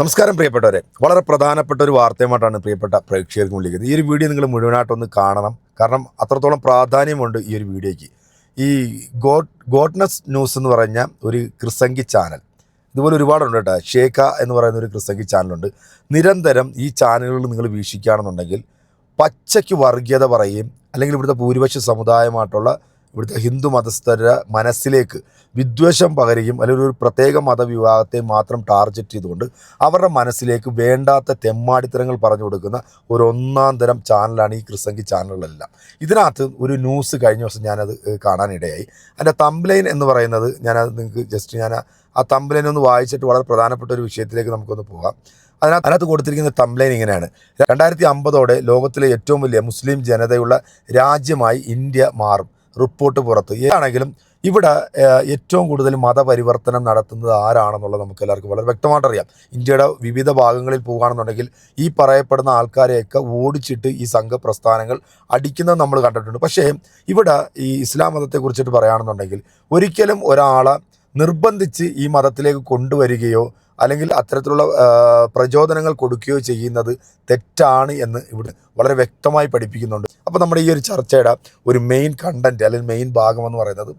നമസ്കാരം പ്രിയപ്പെട്ടവരെ. വളരെ പ്രധാനപ്പെട്ട ഒരു വാർത്തയുമായിട്ടാണ് പ്രിയപ്പെട്ട പ്രേക്ഷകർക്ക് വിളിക്കുന്നത് ഈ ഒരു വീഡിയോ നിങ്ങൾ മുഴുവനായിട്ടൊന്ന് കാണണം. കാരണം അത്രത്തോളം പ്രാധാന്യമുണ്ട് ഈ ഒരു വീഡിയോയ്ക്ക്. ഈ ഗോഡ് ഗോഡ്നസ് ന്യൂസ് എന്ന് പറഞ്ഞ ഒരു ക്രിസംഗി ചാനൽ. ഇതുപോലെ ഒരുപാടുണ്ട് കേട്ടോ. ഷേഖ എന്ന് പറയുന്ന ഒരു ക്രിസംഗി ചാനലുണ്ട്. നിരന്തരം ഈ ചാനലുകൾ നിങ്ങൾ വീക്ഷിക്കുകയാണെന്നുണ്ടെങ്കിൽ പച്ചയ്ക്ക് വർഗീയത പറയുകയും അല്ലെങ്കിൽ ഇവിടുത്തെ ഭൂരിപക്ഷ സമുദായമായിട്ടുള്ള ഇവിടുത്തെ ഹിന്ദു മതസ്ഥരുടെ മനസ്സിലേക്ക് വിദ്വേഷം പകരുകയും അല്ലെങ്കിൽ ഒരു പ്രത്യേക മതവിഭാഗത്തെ മാത്രം ടാർഗറ്റ് ചെയ്തുകൊണ്ട് അവരുടെ മനസ്സിലേക്ക് വേണ്ടാത്ത തെമ്മാടിത്തരങ്ങൾ പറഞ്ഞു കൊടുക്കുന്ന ഒരു ഒന്നാം തരം ചാനലാണ് ഈ ക്രിസംഗി ചാനലുകളെല്ലാം. ഇതിനകത്ത് ഒരു ന്യൂസ് കഴിഞ്ഞ ദിവസം ഞാനത് കാണാനിടയായി. അതിന്റെ തംബ്ലൈൻ എന്ന് പറയുന്നത് ഞാനത് നിങ്ങൾക്ക് ജസ്റ്റ് ഞാൻ ആ തംബ്ലൈൻ ഒന്ന് വായിച്ചിട്ട് വളരെ പ്രധാനപ്പെട്ട ഒരു വിഷയത്തിലേക്ക് നമുക്കൊന്ന് പോകാം. അതിനകത്ത് അതിനകത്ത് കൊടുത്തിരിക്കുന്ന തമ്പ്ലൈൻ ഇങ്ങനെയാണ്. രണ്ടായിരത്തി അമ്പതോടെ ലോകത്തിലെ ഏറ്റവും വലിയ മുസ്ലിം ജനതയുള്ള രാജ്യമായി ഇന്ത്യ മാറും. റിപ്പോർട്ട് പുറത്ത്. ഏതാണെങ്കിലും ഇവിടെ ഏറ്റവും കൂടുതൽ മതപരിവർത്തനം നടത്തുന്നത് ആരാണെന്നുള്ളത് നമുക്ക് എല്ലാവർക്കും വളരെ വ്യക്തമായിട്ട് അറിയാം. ഇന്ത്യയുടെ വിവിധ ഭാഗങ്ങളിൽ പോകുകയാണെന്നുണ്ടെങ്കിൽ ഈ പറയപ്പെടുന്ന ആൾക്കാരെയൊക്കെ ഓടിച്ചിട്ട് ഈ സംഘപ്രസ്ഥാനങ്ങൾ അടിക്കുന്നത് നമ്മൾ കണ്ടിട്ടുണ്ട്. പക്ഷേ ഇവിടെ ഈ ഇസ്ലാം മതത്തെക്കുറിച്ചിട്ട് പറയുകയാണെന്നുണ്ടെങ്കിൽ ഒരിക്കലും ഒരാളെ നിർബന്ധിച്ച് ഈ മതത്തിലേക്ക് കൊണ്ടുവരികയോ അല്ലെങ്കിൽ അത്തരത്തിലുള്ള പ്രചോദനങ്ങൾ കൊടുക്കുകയോ ചെയ്യുന്നത് തെറ്റാണ് എന്ന് ഇവിടെ വളരെ വ്യക്തമായി പഠിപ്പിക്കുന്നുണ്ട്. അപ്പോൾ നമ്മുടെ ഈ ഒരു ചർച്ചയുടെ ഒരു മെയിൻ കണ്ടന്റ് അല്ലെങ്കിൽ മെയിൻ ഭാഗം എന്ന് പറയുന്നത്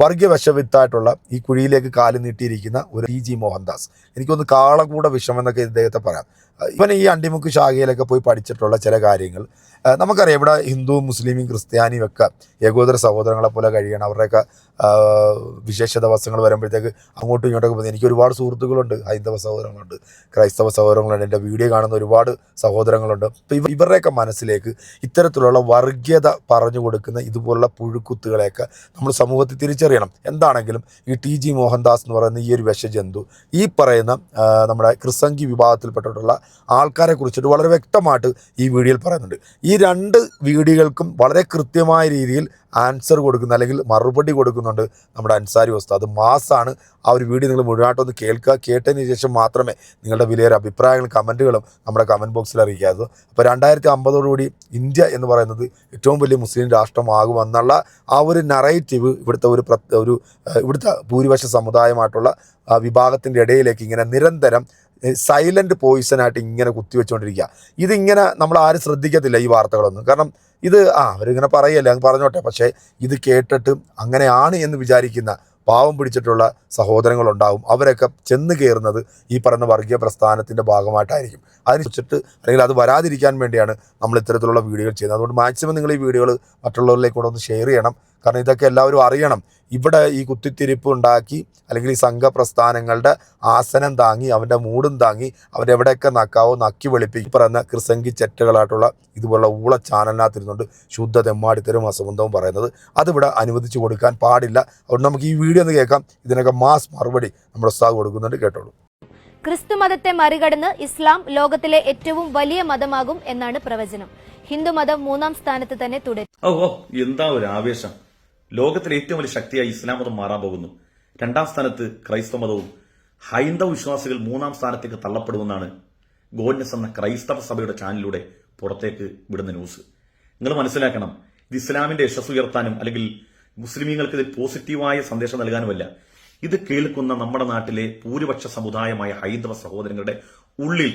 വർഗീയ വിഷവിത്തായിട്ടുള്ള ഈ കുഴിയിലേക്ക് കാലു നീട്ടിയിരിക്കുന്ന ഒരു ടി ജി മോഹൻദാസ്. എനിക്കൊന്ന് കാളകൂട വിഷം എന്നൊക്കെ ഇദ്ദേഹത്തെ പറയാം. ഇവൻ ഈ അണ്ടിമുക്ക് ശാഖയിലൊക്കെ പോയി പഠിച്ചിട്ടുള്ള ചില കാര്യങ്ങൾ. നമുക്കറിയാം ഇവിടെ ഹിന്ദു മുസ്ലിമും ക്രിസ്ത്യാനിയും ഒക്കെ ഏകോദര സഹോദരങ്ങളെ പോലെ കഴിയണം. അവരുടെയൊക്കെ വിശേഷ ദിവസങ്ങൾ വരുമ്പോഴത്തേക്ക് അങ്ങോട്ടും ഇങ്ങോട്ടൊക്കെ പോകുന്നത്. എനിക്ക് ഒരുപാട് സുഹൃത്തുക്കളുണ്ട് ഹൈന്ദവ സഹോദരങ്ങളുണ്ട് ക്രൈസ്തവ സഹോദരങ്ങളുണ്ട് എന്റെ വീഡിയോ കാണുന്ന ഒരുപാട് സഹോദരങ്ങളുണ്ട്. അപ്പോൾ ഇവ ഇവരുടെയൊക്കെ മനസ്സിലേക്ക് ഇത്തരത്തിലുള്ള വർഗീയത പറഞ്ഞു കൊടുക്കുന്ന ഇതുപോലുള്ള പുഴുക്കുത്തുകളെയൊക്കെ നമ്മൾ സമൂഹത്തിൽ തിരിച്ചറിയണം. എന്താണെങ്കിലും ഈ ടി ജി മോഹൻദാസ് എന്ന് പറയുന്ന ഈ ഒരു വിഷജന്തു ഈ പറയുന്ന നമ്മുടെ ക്രിസംഗി വിഭാഗത്തിൽപ്പെട്ടിട്ടുള്ള ആൾക്കാരെ കുറിച്ചിട്ട് വളരെ വ്യക്തമായിട്ട് ഈ വീഡിയോയിൽ പറയുന്നുണ്ട്. ഈ രണ്ട് വീഡിയോകൾക്കും വളരെ കൃത്യമായ രീതിയിൽ ആൻസർ കൊടുക്കുന്ന അല്ലെങ്കിൽ മറുപടി കൊടുക്കുന്നുണ്ട് നമ്മുടെ അൻസാരി ഉസ്താദ്. മാസാണ്. ആ ഒരു വീഡിയോ നിങ്ങൾ മുഴുവനായിട്ടൊന്ന് കേൾക്കുക. കേട്ടതിന് ശേഷം മാത്രമേ നിങ്ങളുടെ വിലയേറെ അഭിപ്രായങ്ങളും കമന്റുകളും നമ്മുടെ കമന്റ് ബോക്സിൽ അറിയിക്കാത്തത് അപ്പോൾ രണ്ടായിരത്തി അമ്പതോടുകൂടി ഇന്ത്യ എന്ന് പറയുന്നത് ഏറ്റവും വലിയ മുസ്ലിം രാഷ്ട്രമാകുമെന്നുള്ള ആ ഒരു നറേറ്റീവ് ഇവിടുത്തെ ഒരു ഒരു ഇവിടുത്തെ ഭൂരിപക്ഷ സമുദായമായിട്ടുള്ള വിഭാഗത്തിന്റെ ഇടയിലേക്ക് ഇങ്ങനെ നിരന്തരം സൈലന്റ് പോയിസനായിട്ട് ഇങ്ങനെ കുത്തിവെച്ചുകൊണ്ടിരിക്കുക ഇതിങ്ങനെ നമ്മൾ ആരും ശ്രദ്ധിക്കത്തില്ല ഈ വാർത്തകളൊന്നും. കാരണം ഇത് ആ അവരിങ്ങനെ പറയല്ലേ അങ്ങ് പറഞ്ഞോട്ടെ. പക്ഷേ ഇത് കേട്ടിട്ട് അങ്ങനെയാണ് എന്ന് വിചാരിക്കുന്ന പാവം പിടിച്ചിട്ടുള്ള സഹോദരങ്ങളുണ്ടാവും. അവരൊക്കെ ചെന്ന് കയറുന്നത് ഈ പറഞ്ഞ വർഗീയ പ്രസ്ഥാനത്തിന്റെ ഭാഗമായിട്ടായിരിക്കും. അതിന് വെച്ചിട്ട് അല്ലെങ്കിൽ അത് വരാതിരിക്കാൻ വേണ്ടിയാണ് നമ്മൾ ഇത്തരത്തിലുള്ള വീഡിയോകൾ ചെയ്യുന്നത്. അതുകൊണ്ട് മാക്സിമം നിങ്ങൾ ഈ വീഡിയോകൾ മറ്റുള്ളവരിലേക്ക് കൂടെ ഒന്ന് ഷെയർ ചെയ്യണം. കാരണം ഇതൊക്കെ എല്ലാവരും അറിയണം. ഇവിടെ ഈ കുത്തിത്തിരിപ്പ് ഉണ്ടാക്കി അല്ലെങ്കിൽ ഈ സംഘപ്രസ്ഥാനങ്ങളുടെ ആസനം താങ്ങി അവന്റെ മൂടും താങ്ങി അവരെവിടെയൊക്കെ എവിടെയൊക്കെ നക്കാവോ നക്കി വെളുപ്പിക്കും. ഈ പറയുന്ന ക്രിസംഗി ചെറ്റകളായിട്ടുള്ള ഇതുപോലുള്ള ഊള ചാനലിനകത്തിരുന്നുണ്ട് ശുദ്ധ തെമ്മാടിത്തരും അസംബന്ധവും പറയുന്നത് അതിവിടെ അനുവദിച്ചു കൊടുക്കാൻ പാടില്ല. അതുകൊണ്ട് നമുക്ക് ഈ വീഡിയോ ഒന്ന് കേൾക്കാം. ഇതിനൊക്കെ മാസ് മറുപടി നമ്മുടെ ഉസ്താദ് കൊടുക്കുന്നുണ്ട്. കേട്ടോളൂ. ക്രിസ്തുമതത്തെ മറികടന്ന് ഇസ്ലാം ലോകത്തിലെ ഏറ്റവും വലിയ മതമാകും എന്നാണ് പ്രവചനം. ഹിന്ദുമതം മൂന്നാം സ്ഥാനത്ത് തന്നെ തുടരും. എന്താ ഒരു ആവേശം? ലോകത്തിലെ ഏറ്റവും വലിയ ശക്തിയായി ഇസ്ലാം മതം മാറാൻ പോകുന്നു. രണ്ടാം സ്ഥാനത്ത് ക്രൈസ്തവ മതവും ഹൈന്ദവ വിശ്വാസികൾ മൂന്നാം സ്ഥാനത്തേക്ക് തള്ളപ്പെടുമെന്നാണ് ഗോഡ്നസ് എന്ന ക്രൈസ്തവ സഭയുടെ ചാനലിലൂടെ പുറത്തേക്ക് വിടുന്ന ന്യൂസ്. നിങ്ങൾ മനസ്സിലാക്കണം ഇത് ഇസ്ലാമിന്റെ യശസ് ഉയർത്താനും അല്ലെങ്കിൽ മുസ്ലിമീങ്ങൾക്ക് ഇതിൽ പോസിറ്റീവായ സന്ദേശം നൽകാനുമല്ല. ഇത് കേൾക്കുന്ന നമ്മുടെ നാട്ടിലെ ഭൂരിപക്ഷ സമുദായമായ ഹൈന്ദവ സഹോദരങ്ങളുടെ ഉള്ളിൽ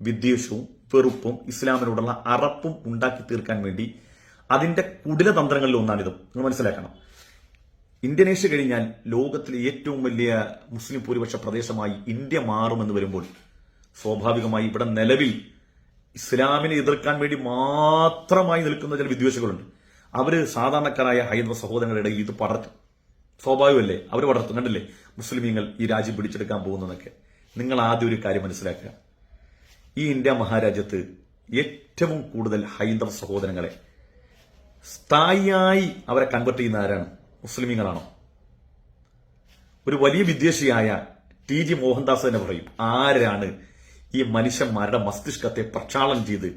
വിദ്വേഷവും വെറുപ്പും ഇസ്ലാമിനോടുള്ള അറപ്പും ഉണ്ടാക്കി തീർക്കാൻ വേണ്ടി അതിന്റെ കുടില തന്ത്രങ്ങളിൽ ഒന്നാണിത്. നിങ്ങൾ മനസ്സിലാക്കണം. ഇന്തോനേഷ്യ കഴിഞ്ഞാൽ ലോകത്തിലെ ഏറ്റവും വലിയ മുസ്ലിം ഭൂരിപക്ഷ പ്രദേശമായി ഇന്ത്യ മാറുമെന്ന് വരുമ്പോൾ സ്വാഭാവികമായി ഇവിടെ നിലവിൽ ഇസ്ലാമിനെ എതിർക്കാൻ വേണ്ടി മാത്രമായി നിൽക്കുന്ന ചില വിദ്വേഷികളുണ്ട് അവർ സാധാരണക്കാരായ ഹൈന്ദവ സഹോദരങ്ങളുടെ ഇത് പടർത്തും. സ്വാഭാവികമല്ലേ? അവർ പടർത്തും. കണ്ടില്ലേ? മുസ്ലിമീങ്ങൾ ഈ രാജ്യം പിടിച്ചെടുക്കാൻ പോകുന്നതൊക്കെ. നിങ്ങൾ ആദ്യം ഒരു കാര്യം മനസ്സിലാക്കുക. ഈ ഇന്ത്യ മഹാരാജ്യത്ത് ഏറ്റവും കൂടുതൽ ഹൈന്ദവ സഹോദരങ്ങളെ സ്ഥായിയായി അവരെ കൺവെർട്ട് ചെയ്യുന്ന ആരാണ്? മുസ്ലിമീങ്ങളാണോ? ഒരു വലിയ വിദ്വേഷിയായ ടി ജി മോഹൻദാസ് തന്നെ പറയും ആരാണ് ഈ മനുഷ്യന്മാരുടെ മസ്തിഷ്കത്തെ പ്രക്ഷാളനം ചെയ്ത്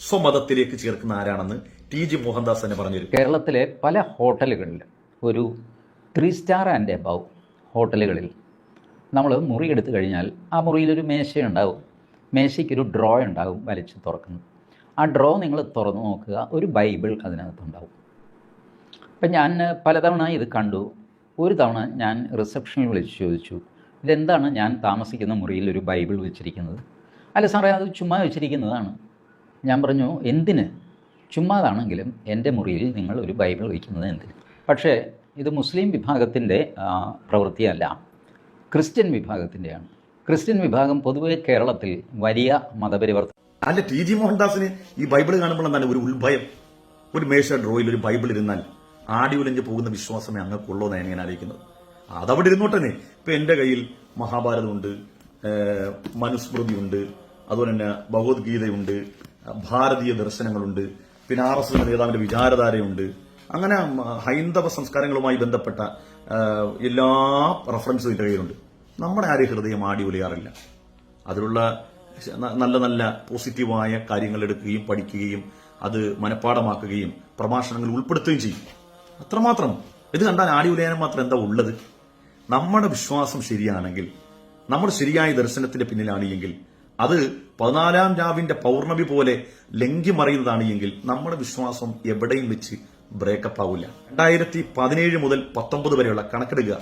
സ്വമതത്തിലേക്ക് ചേർക്കുന്ന ആരാണെന്ന് ടി ജി മോഹൻദാസ് തന്നെ പറഞ്ഞു കേരളത്തിലെ പല ഹോട്ടലുകളിൽ ഒരു ത്രീ സ്റ്റാർ ആൻഡ് എബവ് ഹോട്ടലുകളിൽ നമ്മൾ മുറി എടുത്തു കഴിഞ്ഞാൽ ആ മുറിയിലൊരു മേശയുണ്ടാവും. മേശയ്ക്കൊരു ഡ്രോ ഉണ്ടാവും വലിച്ചു തുറക്കുന്നു ആ ഡ്രോ നിങ്ങൾ തുറന്നു നോക്കുക. ഒരു ബൈബിൾ അതിനകത്തുണ്ടാവും. അപ്പം ഞാൻ പലതവണ ഇത് കണ്ടു. ഒരു തവണ ഞാൻ റിസപ്ഷനിൽ വിളിച്ച് ചോദിച്ചു ഇതെന്താണ് ഞാൻ താമസിക്കുന്ന മുറിയിൽ ഒരു ബൈബിൾ വെച്ചിരിക്കുന്നത്? അല്ല സാറേ അത് ചുമ്മാ വെച്ചിരിക്കുന്നതാണ്. ഞാൻ പറഞ്ഞു എന്തിന്? ചുമ്മാതാണെങ്കിലും എന്റെ മുറിയിൽ നിങ്ങൾ ഒരു ബൈബിൾ വയ്ക്കുന്നത് എന്തിന്? പക്ഷേ ഇത് മുസ്ലിം വിഭാഗത്തിന്റെ പ്രവൃത്തിയല്ല. ക്രിസ്ത്യൻ വിഭാഗത്തിന്റെയാണ്. ക്രിസ്ത്യൻ വിഭാഗം പൊതുവെ കേരളത്തിൽ വലിയ മതപരിവർത്തനം അല്ല ടി ജി മോഹൻദാസിന് ഈ ബൈബിൾ കാണുമ്പോൾ എന്താണ് ഒരു ഉത്ഭയം? ഒരു മേശ ഡ്രോയിൽ ഒരു ബൈബിൾ ഇരുന്നാൽ ആടി ഉലഞ്ഞു പോകുന്ന വിശ്വാസമേ അങ്ങക്കുള്ളൂ എന്നാണ് ഞാൻ ആലോചിക്കുന്നത്. അതവിടെ ഇരുന്നോട്ടെ ഇപ്പൊ എന്റെ കയ്യിൽ മഹാഭാരതമുണ്ട് മനുസ്മൃതി മനുസ്മൃതിയുണ്ട് അതുപോലെ തന്നെ ഭഗവത്ഗീതയുണ്ട് ഭാരതീയ ദർശനങ്ങളുണ്ട് പിന്നെ ആർ എസ് എസ് നേതാവിന്റെ വിചാരധാരയുണ്ട്. അങ്ങനെ ഹൈന്ദവ സംസ്കാരങ്ങളുമായി ബന്ധപ്പെട്ട എല്ലാ റെഫറൻസും എന്റെ കയ്യിലുണ്ട്. നമ്മുടെ ആരും ഹൃദയം ആടി ഉലയാറില്ല. അതിലുള്ള നല്ല നല്ല പോസിറ്റീവായ കാര്യങ്ങൾ എടുക്കുകയും പഠിക്കുകയും അത് മനഃപ്പാടമാക്കുകയും പ്രഭാഷണങ്ങൾ ഉൾപ്പെടുത്തുകയും ചെയ്യും. അത്രമാത്രം. ഇത് കണ്ടാൽ ആടി ഉലയനം മാത്രം എന്താ ഉള്ളത്? നമ്മുടെ വിശ്വാസം ശരിയാണെങ്കിൽ നമ്മുടെ ശരിയായ ദർശനത്തിന്റെ പിന്നിലാണ് എങ്കിൽ അത് പതിനാലാം രാവിന്റെ പൗർണമി പോലെ ലംഘി മറിയുന്നതാണ് എങ്കിൽ നമ്മുടെ വിശ്വാസം എവിടെയും വെച്ച് ബ്രേക്കപ്പ് ആവില്ല. രണ്ടായിരത്തി പതിനേഴ് മുതൽ പത്തൊമ്പത് വരെയുള്ള കണക്കെടുക്കുക.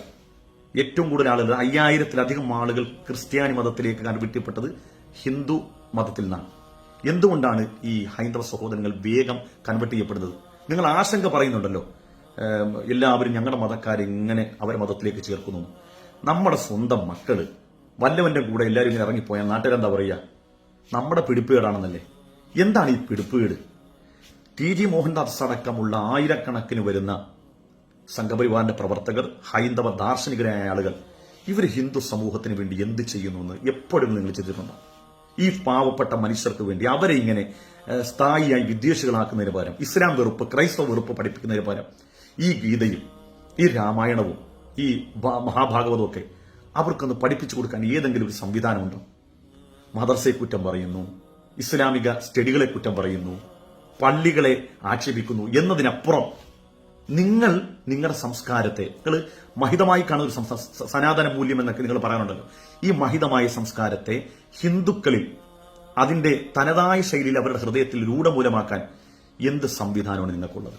ഏറ്റവും കൂടുതൽ ആളുകൾ അയ്യായിരത്തിലധികം ആളുകൾ ക്രിസ്ത്യാനി മതത്തിലേക്ക് കൺവിട്ടിപ്പെട്ടത് ഹിന്ദു മതത്തിൽ നിന്നാണ്. എന്തുകൊണ്ടാണ് ഈ ഹൈന്ദവ സഹോദരങ്ങൾ വേഗം കൺവെർട്ട് ചെയ്യപ്പെടുന്നത്? നിങ്ങൾ ആശങ്ക പറയുന്നുണ്ടല്ലോ. എല്ലാവരും ഞങ്ങളുടെ മതക്കാരെ ഇങ്ങനെ അവരെ മതത്തിലേക്ക് ചേർക്കുന്നു. നമ്മുടെ സ്വന്തം മക്കൾ വല്ലവന്റെ കൂടെ എല്ലാവരും ഇങ്ങനെ ഇറങ്ങിപ്പോയാൽ നാട്ടുകാരെന്താ പറയുക? നമ്മുടെ പിടിപ്പുകേടാണെന്നല്ലേ? എന്താണ് ഈ പിടിപ്പുകേട്? ടി ജി മോഹൻദാസ് അടക്കമുള്ള ആയിരക്കണക്കിന് വരുന്ന സംഘപരിവാറിന്റെ പ്രവർത്തകർ ഹൈന്ദവ ദാർശനികരായ ആളുകൾ ഇവർ ഹിന്ദു സമൂഹത്തിന് വേണ്ടി എന്ത് ചെയ്യുന്നു എന്ന് എപ്പോഴും നിങ്ങൾ ചിന്തിച്ചിട്ടുണ്ടോ? ഈ പാവപ്പെട്ട മനുഷ്യർക്ക് വേണ്ടി അവരെ ഇങ്ങനെ സ്ഥായിയായി വിദ്വേഷികളാക്കുന്നതിന് പകരം ഇസ്ലാം വെറുപ്പ് ക്രൈസ്തവ വെറുപ്പ് പഠിപ്പിക്കുന്നതിന് പകരം ഈ ഗീതയും ഈ രാമായണവും ഈ മഹാഭാഗവതവും ഒക്കെ അവർക്കൊന്ന് പഠിപ്പിച്ചു കൊടുക്കാൻ ഏതെങ്കിലും ഒരു സംവിധാനമുണ്ടോ? മദർസയെ കുറ്റം പറയുന്നു ഇസ്ലാമിക സ്റ്റഡികളെ കുറ്റം പറയുന്നു പള്ളികളെ ആക്ഷേപിക്കുന്നു എന്നതിനപ്പുറം നിങ്ങൾ നിങ്ങളുടെ സംസ്കാരത്തെ നിങ്ങൾ മഹിതമായി കാണുന്ന ഒരു സനാതന മൂല്യം എന്നൊക്കെ നിങ്ങൾ പറയാനുണ്ടല്ലോ ഈ മഹിതമായ സംസ്കാരത്തെ ഹിന്ദുക്കളിൽ അതിന്റെ തനതായ ശൈലിയിൽ അവരുടെ ഹൃദയത്തിൽ രൂഢമൂലമാക്കാൻ എന്ത് സംവിധാനമാണ് നിങ്ങൾക്കുള്ളത്?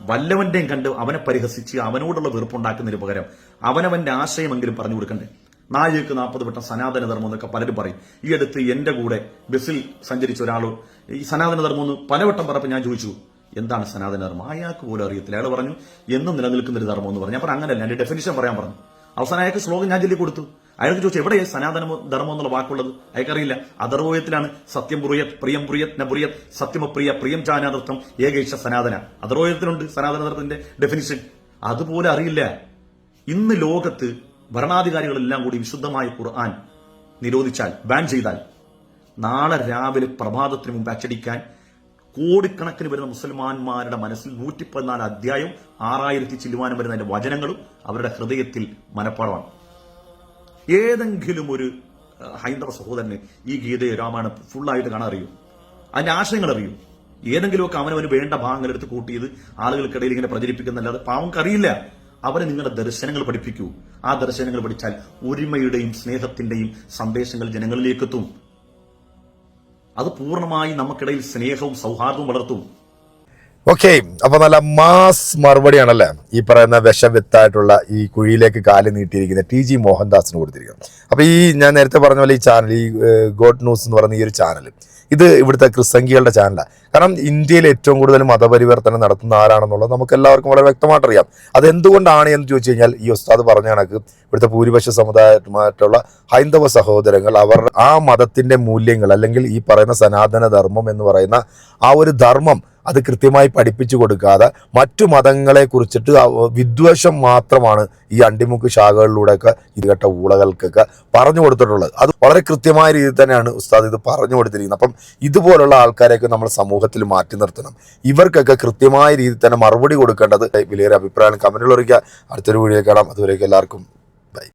വല്ലവന്റെയും കണ്ട് അവനെ പരിഹസിച്ച് അവനോടുള്ള വെറുപ്പുണ്ടാക്കുന്നതിന് പകരം അവനവന്റെ ആശയമെങ്കിലും പറഞ്ഞു കൊടുക്കണ്ടേ? നായക്ക് നാൽപ്പത് വട്ടം സനാതന ധർമ്മം എന്നൊക്കെ പലരും പറയും. ഈ അടുത്ത് എന്റെ കൂടെ ബസ്സിൽ സഞ്ചരിച്ച ഒരാൾ ഈ സനാതന ധർമ്മം എന്ന് പലവട്ടം പറഞ്ഞപ്പോൾ ഞാൻ ചോദിച്ചു എന്താണ് സനാതനധർമ്മം? അയാൾക്ക് പോലും അറിയത്തില്ല. അയാൾ പറഞ്ഞു എന്നും നിലനിൽക്കുന്ന ഒരു ധർമ്മം എന്ന് പറഞ്ഞു. അപ്പൊ അങ്ങനെയല്ല എന്റെ ഡെഫിനിഷൻ പറയാൻ പറഞ്ഞു. അവസാനം അയാൾക്ക് ശ്ലോകം ഞാൻ ചൊല്ലി കൊടുത്തു. അയാൾക്ക് ചോദിച്ചു എവിടെയാണ് സനാതന ധർമ്മം എന്നുള്ള വാക്കുള്ളത്? അയാൾക്കറിയില്ല. അതർവോയത്തിലാണ് സത്യം പുറിയത് പ്രിയം പുറിയത് നപുറിയത് സത്യമപ്രിയ പ്രിയം ചാനാതൃത്വം ഏകൈഷ സനാതന. അധർവയത്തിലുണ്ട് സനാതനധർമ്മത്തിന്റെ ഡെഫിനിഷൻ അതുപോലെ അറിയില്ല. ഇന്ന് ലോകത്ത് ഭരണാധികാരികളെല്ലാം കൂടി വിശുദ്ധമായ ഖുർആൻ നിരോധിച്ചാൽ ബാൻ ചെയ്താൽ നാളെ രാവിലെ പ്രഭാതത്തിന് മുമ്പ് അച്ചടിക്കാൻ കോടിക്കണക്കിന് വരുന്ന മുസൽമാന്മാരുടെ മനസ്സിൽ നൂറ്റി പതിനാല് അധ്യായം ആറായിരത്തി ചില്ലുവാനം വരുന്ന അതിന്റെ വചനങ്ങളും അവരുടെ ഹൃദയത്തിൽ മനപ്പാടമാണ്. ഏതെങ്കിലും ഒരു ഹൈന്ദവ സഹോദരന് ഈ ഗീതയെ രാമായണം ഫുള്ളായിട്ട് കാണാൻ അറിയൂ? അതിന്റെ ആശയങ്ങൾ അറിയൂ? ഏതെങ്കിലുമൊക്കെ അവനവന് വേണ്ട ഭാഗങ്ങൾ എടുത്ത് കൂട്ടിയത് ആളുകൾക്കിടയിൽ ഇങ്ങനെ പ്രചരിപ്പിക്കുന്നല്ലാതെ പാവങ്ങൾക്ക് അറിയില്ല. അവരെ നിങ്ങളുടെ ദർശനങ്ങൾ പഠിപ്പിക്കൂ. ആ ദർശനങ്ങൾ പഠിച്ചാൽ ഒരുമയുടെയും സ്നേഹത്തിന്റെയും സന്ദേശങ്ങൾ ജനങ്ങളിലേക്ക് എത്തും അത് പൂർണമായി നമുക്കിടയിൽ സ്നേഹവും സൗഹാർദ്ദവും വളർത്തും. ഓക്കെ അപ്പൊ നല്ല മാസ് മറുപടിയാണല്ലേ? ഈ പറയുന്ന വിഷവിത്തായിട്ടുള്ള ഈ കുഴിയിലേക്ക് കാൽ നീട്ടിയിരിക്കുന്ന ടി ജി മോഹൻദാസിന് കൊടുത്തിരിക്കുന്നത്. അപ്പൊ ഈ ഞാൻ നേരത്തെ പറഞ്ഞ പോലെ ഈ ചാനൽ ഈ ഗോഡ് ന്യൂസ് എന്ന് പറയുന്ന ഈ ഒരു ചാനൽ ഇത് ഇവിടുത്തെ ക്രിസ്തങ്കികളുടെ ചാനലാണ് കാരണം ഇന്ത്യയിൽ ഏറ്റവും കൂടുതൽ മതപരിവർത്തനം നടത്തുന്ന ആരാണെന്നുള്ളത് നമുക്ക് എല്ലാവർക്കും വളരെ വ്യക്തമായിട്ട് അറിയാം അത് അതെന്തുകൊണ്ടാണ് എന്ന് ചോദിച്ചു കഴിഞ്ഞാൽ ഈ ഉസ്താദ് പറഞ്ഞ കണക്ക് ഇവിടുത്തെ ഭൂരിപക്ഷ സമുദായമായിട്ടുള്ള ഹൈന്ദവ സഹോദരങ്ങൾ അവർ ആ മതത്തിന്റെ മൂല്യങ്ങൾ അല്ലെങ്കിൽ ഈ പറയുന്ന സനാതന ധർമ്മം എന്ന് പറയുന്ന ആ ഒരു ധർമ്മം അത് കൃത്യമായി പഠിപ്പിച്ചു കൊടുക്കാതെ മറ്റു മതങ്ങളെ കുറിച്ചിട്ട് വിദ്വേഷം മാത്രമാണ് ഈ അണ്ടിമുക്ക് ശാഖകളിലൂടെയൊക്കെ ഇരുകെട്ട ഊളകൾക്കൊക്കെ പറഞ്ഞു കൊടുത്തിട്ടുള്ളത്. അത് വളരെ കൃത്യമായ രീതിയിൽ തന്നെയാണ് ഉസ്താദ് ഇത് പറഞ്ഞു കൊടുത്തിരിക്കുന്നത്. അപ്പം ഇതുപോലുള്ള ആൾക്കാരെയൊക്കെ നമ്മൾ സമൂഹത്തിൽ മാറ്റി നിർത്തണം. ഇവർക്കൊക്കെ കൃത്യമായ രീതിയിൽ തന്നെ മറുപടി കൊടുക്കേണ്ടത്. വിലയേറെ അഭിപ്രായം കമന്റുകൾ അറിയിക്കുക. അടുത്തൊരു വീഡിയോ കാണാം. അതുവരെയൊക്കെ എല്ലാവർക്കും